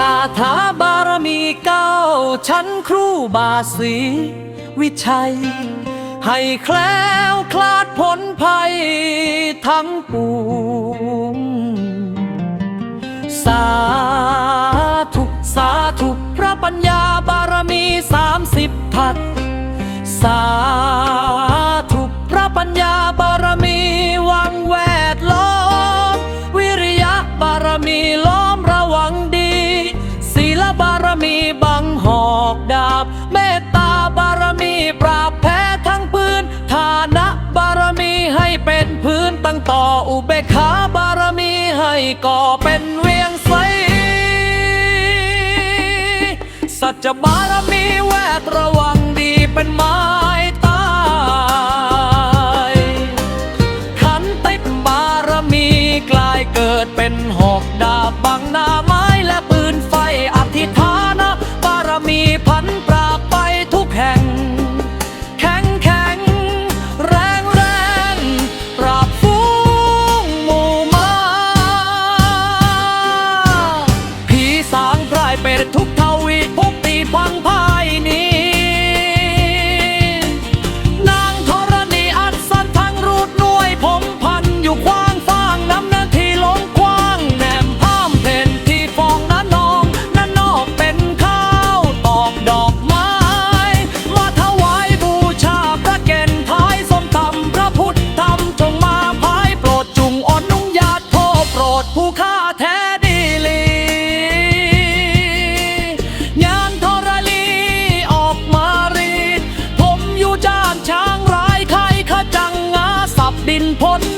คาถาบารมีเก้าชั้นครูบาศรีวิชัย ให้แคล้วคลาดพ้นภัยทั้งปวงสาธุสาธุพระปัญญาบารมีสามสิบทัศสา เป็นพื้นตั้งต่ออุเบกขาบารมีให้ก่อเป็นเวียงไสสัจบารมีแวดระวังดีเป็นไม้ตายขันติบารมีกลายเกิดเป็นหอกดาบ ทุก นพ้นน้ำนั้น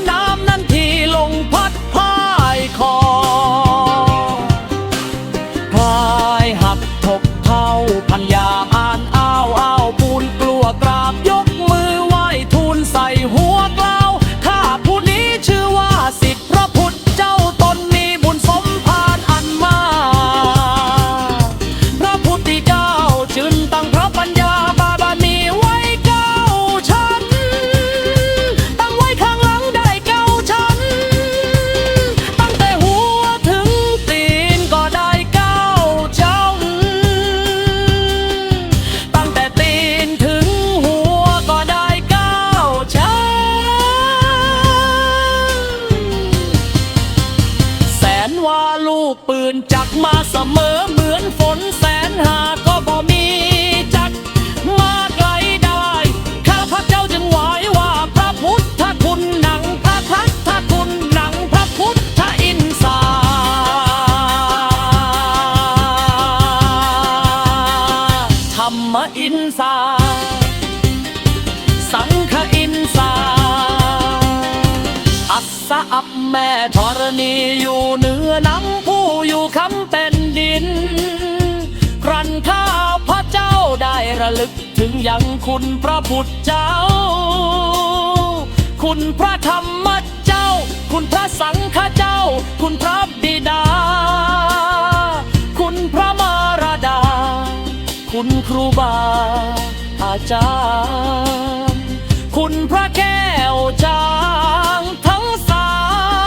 ปืนจักมาเสมอเหมือนฝนแสนหาก็บ่มีจักมาไกลได้ ข้าพระเจ้าจึงไหวายว่าพระพุทธคุณหนังพระพัทธคุณหนังพระพุทธอินทราธรรมอินทราสังฆอินทราอัศอับแม่ธรณีอยู่เหนือน้ำ ถึงยังคุณพระพุทธเจ้า คุณพระธรรมเจ้า คุณพระสังฆเจ้า คุณพระบิดา คุณพระมารดา คุณครูบาอาจารย์ คุณพระแก้วจางทั้งสา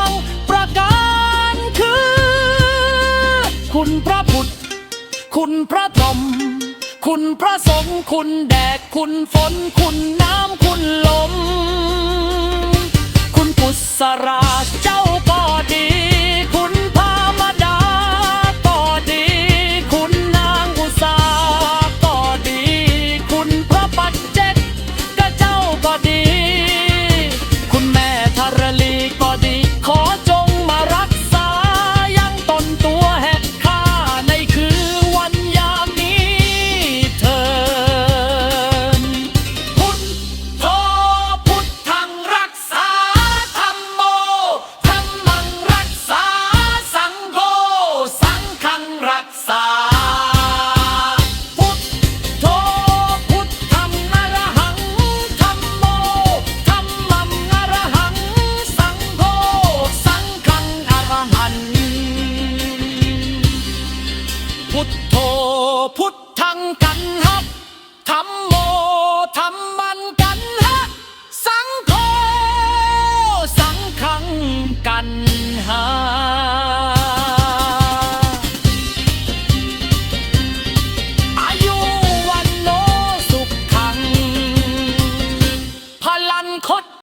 งประการคือ คุณพระพุทธ คุณพระธรรม คุณพระสงฆ์คุณแดดคุณฝน คุณน้ำคุณลม คุณกุศราเจ้า